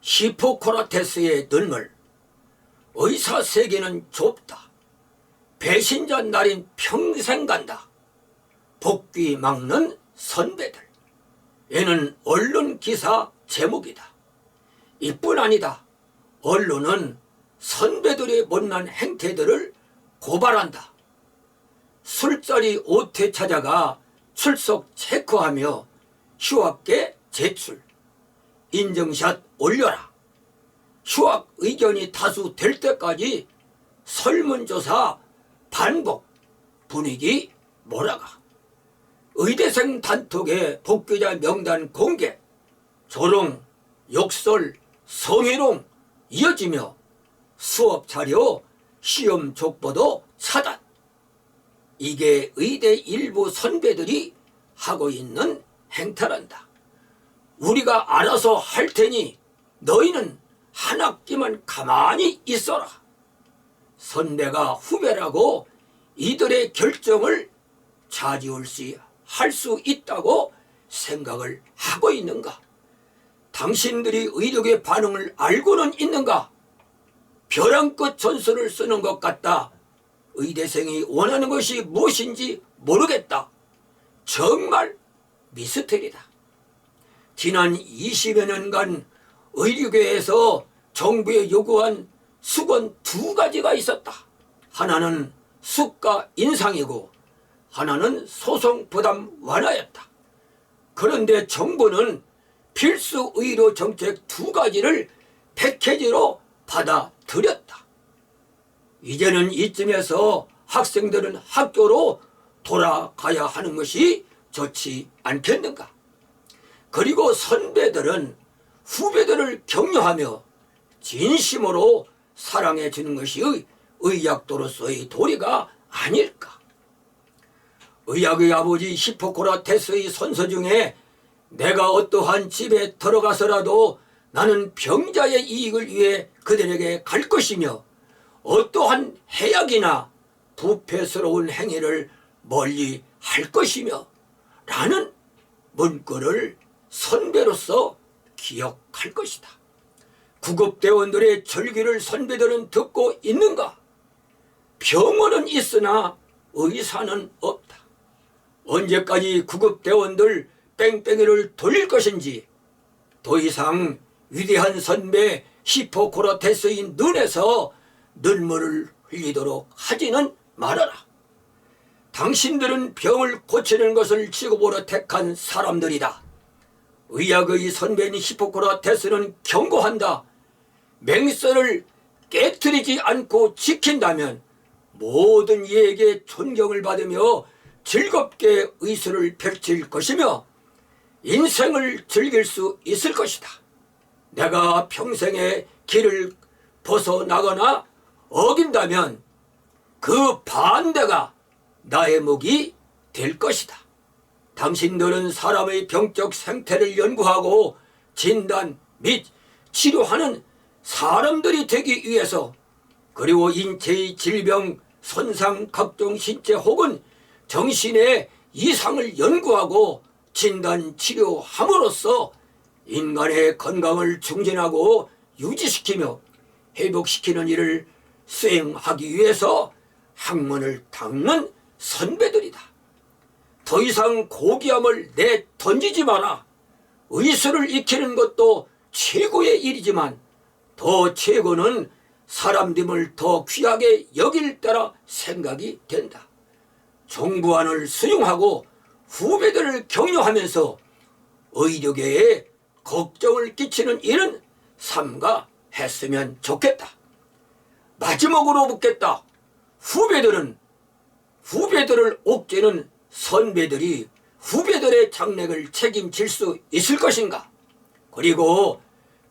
히포크라테스의 눈물 의사 세계는 좁다. 배신자 날인 평생 간다. 복귀 막는 선배들. 얘는 언론 기사 제목이다. 이뿐 아니다. 언론은 선배들의 못난 행태들을 고발한다. 술자리 오태 찾아가 출석 체크하며 휴학계 제출, 인증샷 올려라. 휴학 의견이 다수 될 때까지 설문조사 반복, 분위기 몰아가. 의대생 단톡에 복귀자 명단 공개, 조롱, 욕설, 성희롱 이어지며 수업 자료, 시험 족보도 차단. 이게 의대 일부 선배들이 하고 있는 행태란다. 우리가 알아서 할 테니 너희는 한 학기만 가만히 있어라. 선배가 후배라고 이들의 결정을 좌지울시 할수 있다고 생각을 하고 있는가? 당신들이 의력의 반응을 알고는 있는가? 벼랑 끝 전술을 쓰는 것 같다. 의대생이 원하는 것이 무엇인지 모르겠다. 정말 미스터리다. 지난 20여 년간 의료계에서 정부에 요구한 수건 두 가지가 있었다. 하나는 수가 인상이고 하나는 소송 부담 완화였다. 그런데 정부는 필수 의료 정책 두 가지를 패키지로 받아들였다. 이제는 이쯤에서 학생들은 학교로 돌아가야 하는 것이 좋지 않겠는가? 그리고 선배들은 후배들을 격려하며 진심으로 사랑해 주는 것이 의학도로서의 도리가 아닐까? 의학의 아버지 히포크라테스의 선서 중에 내가 어떠한 집에 들어가서라도 나는 병자의 이익을 위해 그들에게 갈 것이며 어떠한 해악이나 부패스러운 행위를 멀리 할 것이며 라는 문구를 선배로서 기억할 것이다. 구급대원들의 절기를 선배들은 듣고 있는가? 병원은 있으나 의사는 없다. 언제까지 구급대원들 뺑뺑이를 돌릴 것인지 더 이상 위대한 선배 히포크라테스의 눈에서 눈물을 흘리도록 하지는 말아라. 당신들은 병을 고치는 것을 직업으로 택한 사람들이다. 의학의 선배인 히포크라테스는 경고한다. 맹세를 깨뜨리지 않고 지킨다면 모든 이에게 존경을 받으며 즐겁게 의술을 펼칠 것이며 인생을 즐길 수 있을 것이다. 내가 평생의 길을 벗어나거나 어긴다면 그 반대가 나의 목이 될 것이다. 당신들은 사람의 병적 생태를 연구하고 진단 및 치료하는 사람들이 되기 위해서 그리고 인체의 질병, 손상, 각종 신체 혹은 정신의 이상을 연구하고 진단 치료함으로써 인간의 건강을 증진하고 유지시키며 회복시키는 일을 수행하기 위해서 학문을 닦는 선배들이다. 더 이상 고귀함을 내 던지지 마라. 의술을 익히는 것도 최고의 일이지만 더 최고는 사람됨을 더 귀하게 여길 때라 생각이 된다. 정부안을 수용하고 후배들을 격려하면서 의료계에 걱정을 끼치는 일은 삼가했으면 좋겠다. 마지막으로 묻겠다. 후배들은 후배들을 옥죄는 선배들이 후배들의 장래를 책임질 수 있을 것인가? 그리고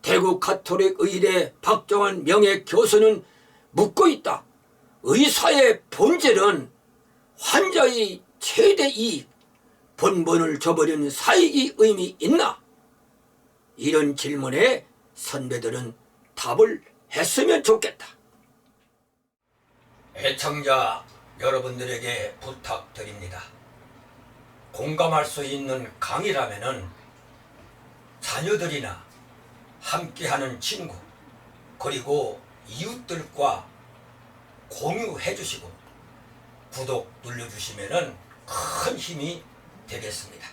대구 카톨릭 의대 박정환 명예 교수는 묻고 있다. 의사의 본질은 환자의 최대 이익, 본본을 저버린 사익이 의미 있나? 이런 질문에 선배들은 답을 했으면 좋겠다. 애청자 여러분들에게 부탁드립니다. 공감할 수 있는 강의라면은 자녀들이나 함께하는 친구 그리고 이웃들과 공유해 주시고 구독 눌러주시면 큰 힘이 되겠습니다.